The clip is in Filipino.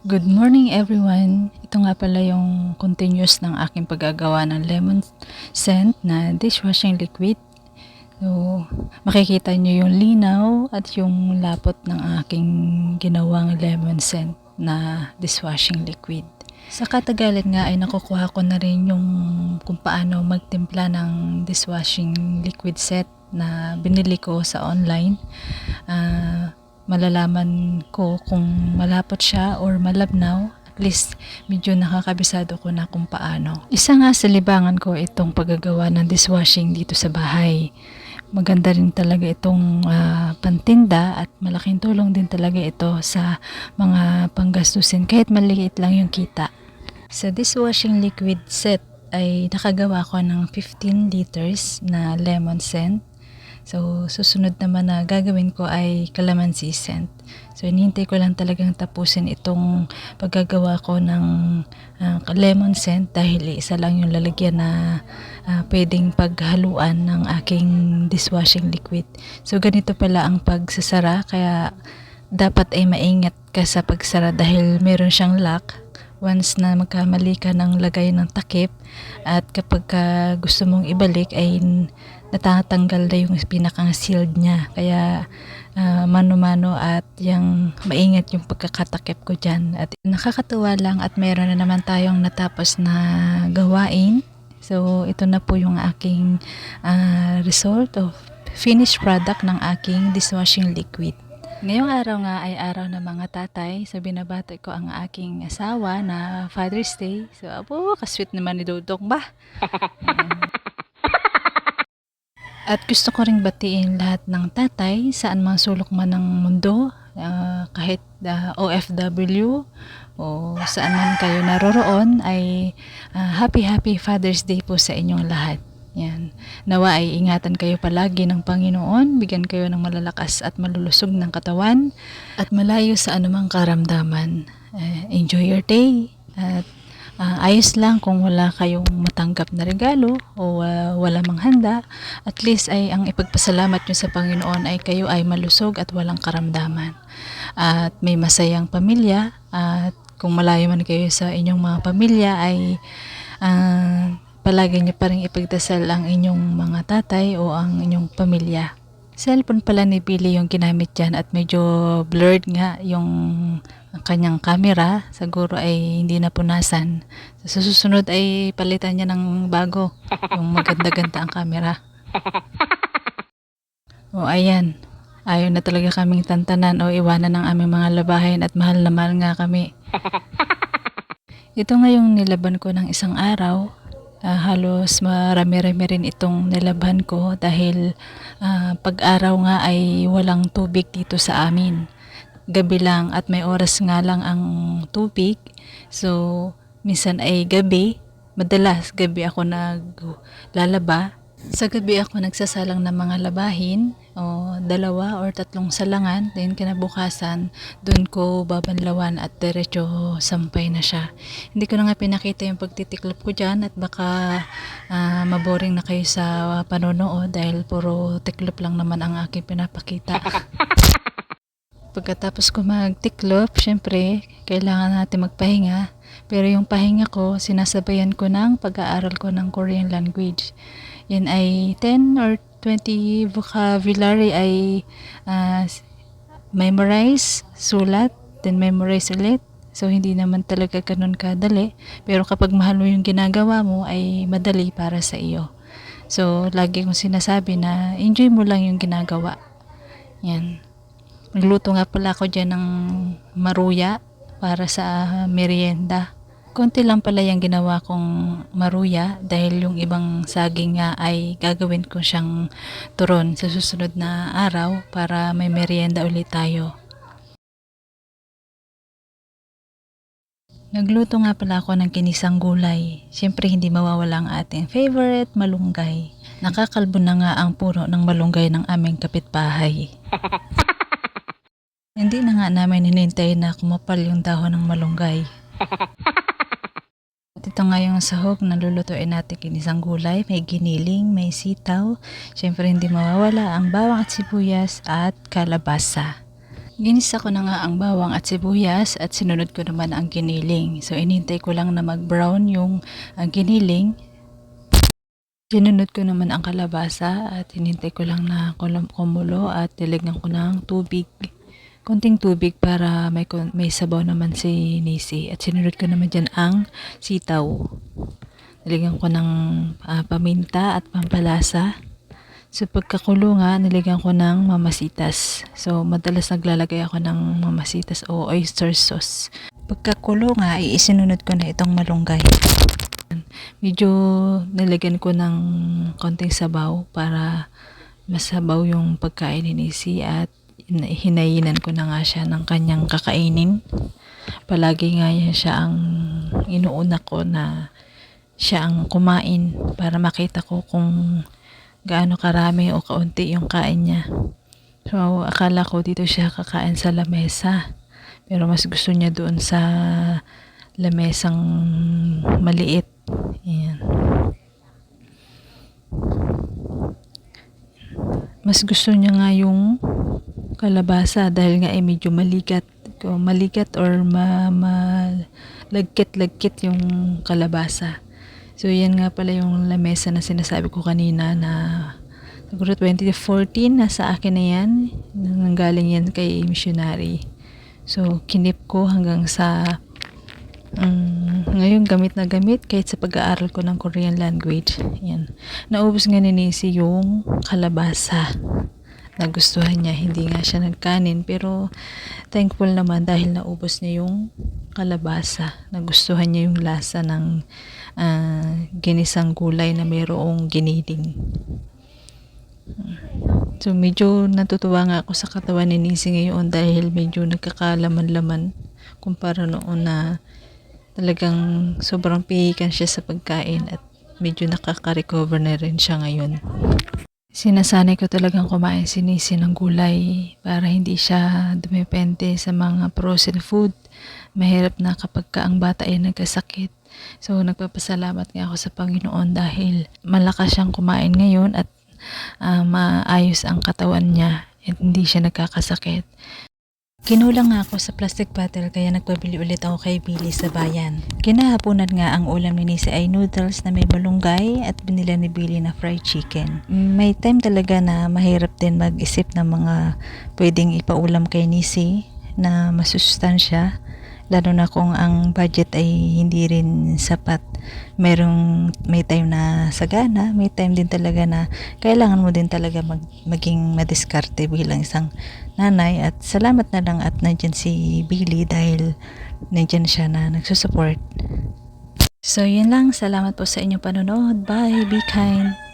Good morning everyone! Ito nga pala yung continuous ng aking paggagawa ng lemon scent na dishwashing liquid. So, makikita nyo yung linaw at yung lapot ng aking ginawang lemon scent na dishwashing liquid. Sa katagalan nga ay nakukuha ko na rin yung kung paano magtimpla ng dishwashing liquid set na binili ko sa online. Ah, malalaman ko kung malapot siya or malabnaw. Least, medyo nakakabisado ko na kung paano. Isa nga sa libangan ko itong paggagawa ng dishwashing dito sa bahay. Maganda rin talaga itong ah, pantinda at malaking tulong din talaga ito sa mga panggastusin kahit maliit lang yung kita. Sa dishwashing liquid set ay nakagawa ko ng 15 liters na lemon scent. So, susunod naman na gagawin ko ay calamansi scent. So, hinihintay ko lang talagang tapusin itong paggagawa ko ng ah, lemon scent dahil isa lang yung lalagyan na ah, pwedeng paghaluan ng aking dishwashing liquid. So, ganito pala ang pagsasara kaya dapat ay maingat ka sa pagsara dahil meron siyang lock once na magkamali ka ng lagay ng takip at kapag ka gusto mong ibalik ay natatanggal na yung pinakang sealed niya. Kaya ah, mano-mano at yung maingat yung pagkakatakip ko dyan. At nakakatuwa lang at meron na naman tayong natapos na gawain. So ito na po yung aking ah, result of finished product ng aking dishwashing liquid. Ngayong araw nga ay araw ng mga tatay. So binabati ko ang aking asawa na Father's Day. So abo, kasweet naman ni Dudong ba? At gusto ko ring batiin lahat ng tatay saan mang sulok man ng mundo. ah, kahit ah, OFW o saan man kayo naroroon ay ah, happy happy Father's Day po sa inyong lahat. Yan. Nawa ay ingatan kayo palagi ng Panginoon, bigyan kayo ng malalakas at malulusog ng katawan at malayo sa anumang karamdaman. Eh, enjoy your day at ah, ayos lang kung wala kayong matanggap na regalo o ah, wala mang handa. At least ay ang ipagpasalamat nyo sa Panginoon ay kayo ay malusog at walang karamdaman. At may masayang pamilya at kung malayo man kayo sa inyong mga pamilya ay ah, palagi nyo pa rin ipagdasal ang inyong mga tatay o ang inyong pamilya. Cellphone pala ni Billy yung ginamit dyan at medyo blurred nga yung kanyang camera. Siguro ay hindi na punasan. Sa susunod ay palitan niya ng bago. Yung maganda-ganda ang camera. O ayan. Ayaw na talaga kaming tantanan o iwanan ng aming mga labahin at mahal na mahal nga kami. Ito nga yung nilaban ko ng isang araw. Ah, halos marami-rami rin itong nilaban ko dahil ah, pag-araw nga ay walang tubig dito sa amin. Gabi lang at may oras nga lang ang tubig. So, minsan ay gabi. Madalas gabi ako naglalaba. Sa gabi ako nagsasalang ng mga labahin o dalawa or tatlong salangan. Then kinabukasan, doon ko babanlawan at diretso sampay na siya. Hindi ko na nga pinakita yung pagtitiklop ko dyan at baka ah, maboring na kayo sa panonood dahil puro tiklop lang naman ang aking pinapakita. Pagkatapos ko magtiklop, syempre, kailangan natin magpahinga. Pero yung pahinga ko, sinasabayan ko ng pag-aaral ko ng Korean language. Yan ay 10 or 20 vocabulary ay ah, memorize, sulat, then memorize ulit. So, hindi naman talaga ganun kadali. Pero kapag mahal mo yung ginagawa mo, ay madali para sa iyo. So, lagi kong sinasabi na enjoy mo lang yung ginagawa. Yan. Nagluto nga pala ako dyan ng maruya para sa merienda. Konti lang pala yung ginawa kong maruya dahil yung ibang saging nga ay gagawin ko siyang turon sa susunod na araw para may merienda ulit tayo. Nagluto nga pala ako ng kinisang gulay. Siyempre hindi mawawala ang ating favorite malunggay. Nakakalbo na nga ang puno ng malunggay ng aming kapitbahay. Hindi na nga namin hinintay na kumapal yung dahon ng malunggay. Ito nga yung sahog na lulutuin natin kinisang gulay. May giniling, may sitaw. Siyempre hindi mawawala ang bawang at sibuyas at kalabasa. Ginisa ko na nga ang bawang at sibuyas at sinunod ko naman ang giniling. So inintay ko lang na mag-brown yung ang giniling. Sinunod ko naman ang kalabasa at hinintay ko lang na kumulo at nilagyan ko ng tubig. Konting tubig para may, may sabaw naman si Nisi. At sinunod ko naman dyan ang sitaw. Nilagyan ko ng ah, paminta at pampalasa. So pagkakulo nga, nilagyan ko ng mamasitas. So madalas naglalagay ako ng mamasitas o oyster sauce. Pagkakulo nga, isinunod ko na itong malunggay. Medyo nilagyan ko ng konting sabaw para masabaw yung pagkain ni Nisi at hinayinan ko na nga siya ng kanyang kakainin. Palagi nga yan siya ang inuuna ko na siya ang kumain para makita ko kung gaano karami o kaunti yung kain niya. So, akala ko dito siya kakain sa lamesa. Pero mas gusto niya doon sa lamesang maliit. Ayan. Mas gusto niya nga yung kalabasa dahil nga ay medyo maligat. Maligat or ma, ma yung kalabasa. So, yan nga pala yung lamesa na sinasabi ko kanina na siguro 2014, nasa akin na yan. Nanggaling yan kay missionary. So, kinip ko hanggang sa um, ngayon gamit na gamit kahit sa pag-aaral ko ng Korean language. Yan. Naubos nga ni Nisi yung kalabasa. Nagustuhan niya. Hindi nga siya nagkanin. Pero thankful naman dahil naubos niya yung kalabasa. Nagustuhan niya yung lasa ng ah, ginisang gulay na mayroong giniling. So medyo natutuwa nga ako sa katawan ni Nisi ngayon dahil medyo nagkakalaman-laman kumpara noon na talagang sobrang pihikan siya sa pagkain at medyo nakaka-recover na rin siya ngayon. Sinasanay ko talagang kumain si Nisi ng gulay para hindi siya dumepende sa mga frozen food. Mahirap na kapag ka ang bata ay nagkasakit. So nagpapasalamat nga ako sa Panginoon dahil malakas siyang kumain ngayon at ah, maayos ang katawan niya at hindi siya nagkakasakit. Kinulang nga ako sa plastic bottle kaya nagpabili ulit ako kay Billy sa bayan. Kinahaponan nga ang ulam ni Nisi ay noodles na may malunggay at binila ni Billy na fried chicken. May time talaga na mahirap din mag-isip ng mga pwedeng ipaulam kay Nisi na masustansya lalo na kung ang budget ay hindi rin sapat. Merong may time na sagana, may time din talaga na kailangan mo din talaga mag, maging madiskarte bilang isang nanay at salamat na lang at nandyan si Billy dahil nandyan siya na nagsusupport. So yun lang, salamat po sa inyong panonood. Bye, be kind.